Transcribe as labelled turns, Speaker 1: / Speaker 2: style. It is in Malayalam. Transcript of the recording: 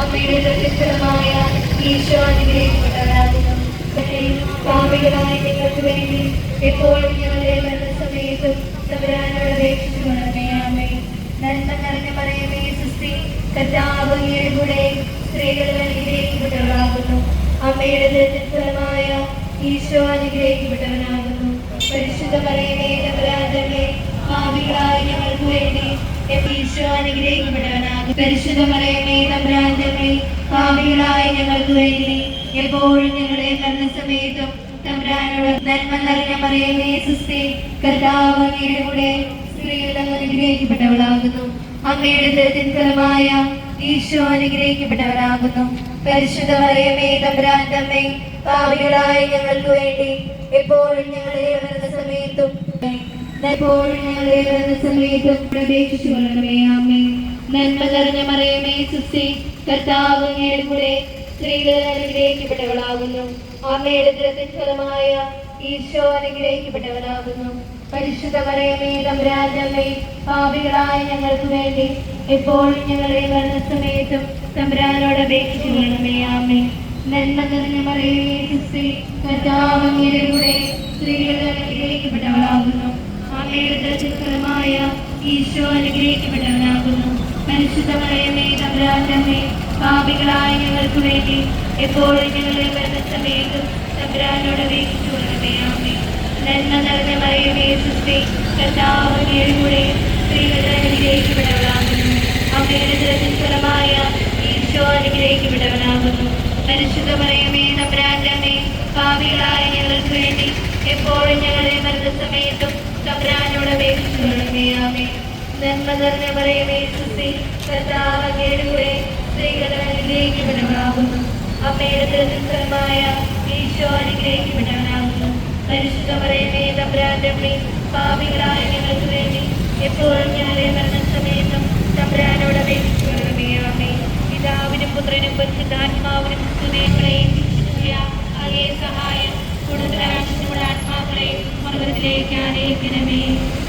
Speaker 1: അമ്മയുടെ പ്രത്യക്ഷമായ ഈശോ അനുഗ്രഹിക്കപ്പെടാകുന്നു പാപികളായി നിങ്ങൾക്ക് വേണ്ടി എപ്പോഴും ഞങ്ങളുടെ മരണ സമയത്തും തമ്പരാനോട് അപേക്ഷിച്ചു വളർന്നയാമേ നന്മ നിറഞ്ഞ മറിയമേ സുസ്തി കർത്താവ് കൂടെ സ്ത്രീകളിൽ അനുഗ്രഹിക്കപ്പെട്ടവളാകുന്നു അമ്മയുടെ ദൃഢഫലമായ ഈശോ അനുഗ്രഹിക്കപ്പെട്ടവനാകുന്നു. പരിശുദ്ധ മറിയമേ ഈശോ അനുഗ്രഹിക്കപ്പെട്ടവനാകും പരിശുദ്ധ തമ്പുരാജമേ പാപികളായ ഞങ്ങൾക്ക് വേണ്ടി എപ്പോഴും ഞങ്ങളുടെ മരണസമയത്തും തമ്പ്രാനോട് നന്മ നിറഞ്ഞ പറയുമേ സുസ്തി കർത്താവ് അങ്ങയുടെ കൂടെ സ്ത്രീകൾ അനുഗ്രഹിക്കപ്പെട്ടവളാകുന്നു. അമ്മയുടെ ദരിദ്രൻ ഫലമായ ഈശോ അനുഗ്രഹിക്കപ്പെട്ടവരാകുന്നു പരിശുദ്ധ മറിയമേ തമ്പുരാന്റെ അമ്മേ പാപികളായ ഞങ്ങൾക്ക് വേണ്ടി എപ്പോഴും ഞങ്ങളുടെ സമയത്തും എപ്പോഴും ഞങ്ങളുടെ മരണ സമയത്തും പ്രവേശിച്ചു കൊള്ളണമേ അമ്മേ. നന്മ നിറഞ്ഞ കർത്താവ് അങ്ങയുടെ കൂടെ സ്ത്രീകൾ അനുഗ്രഹിക്കപ്പെട്ടവളാകുന്നു അമ്മയുടെ ദരിദ്രൻ ഫലമായ ഈശോ അനുഗ്രഹിക്കപ്പെട്ടവനാകുന്നു. പരിശുദ്ധ മറിയമേ പാപികളായ ഞങ്ങൾക്ക് വേണ്ടി എപ്പോഴും ഞങ്ങളുടെ മരണസമയത്തും തമ്പുരാനോട് അപേക്ഷിച്ചു കൊള്ളണമേ അമ്മേ. നന്മ നിറഞ്ഞ മറിയമേ ക്രിസ്തി കർത്താവങ്ങയുടെ കൂടെ സ്ത്രീകൾ അനുഗ്രഹിക്കപ്പെട്ടവളാകുന്നു അമ്മയുടെ ദർശനമായ ഈശോ അനുഗ്രഹിക്കപ്പെട്ടവനാകുന്നു പരിശുദ്ധ മറിയമേ തമ്പുരാജമ്മേ പാപികളായ ഞങ്ങൾക്ക് വേണ്ടി എപ്പോഴും ഞങ്ങളെ വരുന്ന സമയത്തും തമ്പുരാനോട് അപേക്ഷിച്ചു ആമേ നന്മ നിറഞ്ഞ മറിയമേ സുസ്തി കർത്താവങ്ങയുടെ കൂടെ സ്ത്രീകൾ അനുഗ്രഹിക്കപ്പെട്ടവളാകുന്നു അമ്മയുടെ ദർശനഫലമായ ഈശോ അനുഗ്രഹിക്കപ്പെട്ടവനാകുന്നു പരിശുദ്ധ മറിയമേ പാപികളായ ഞങ്ങൾക്ക് വേണ്ടി എപ്പോഴും ഞങ്ങളുടെ മരണസമയത്തും തമ്പുരാനോട് എപ്പോഴും ഞങ്ങളുടെ മരണസമയത്തും തമ്പുരാനോട് പിതാവിനും പുത്രനും പരിശുദ്ധാത്മാവിനും സ്തുതികളെയും take out a enemy.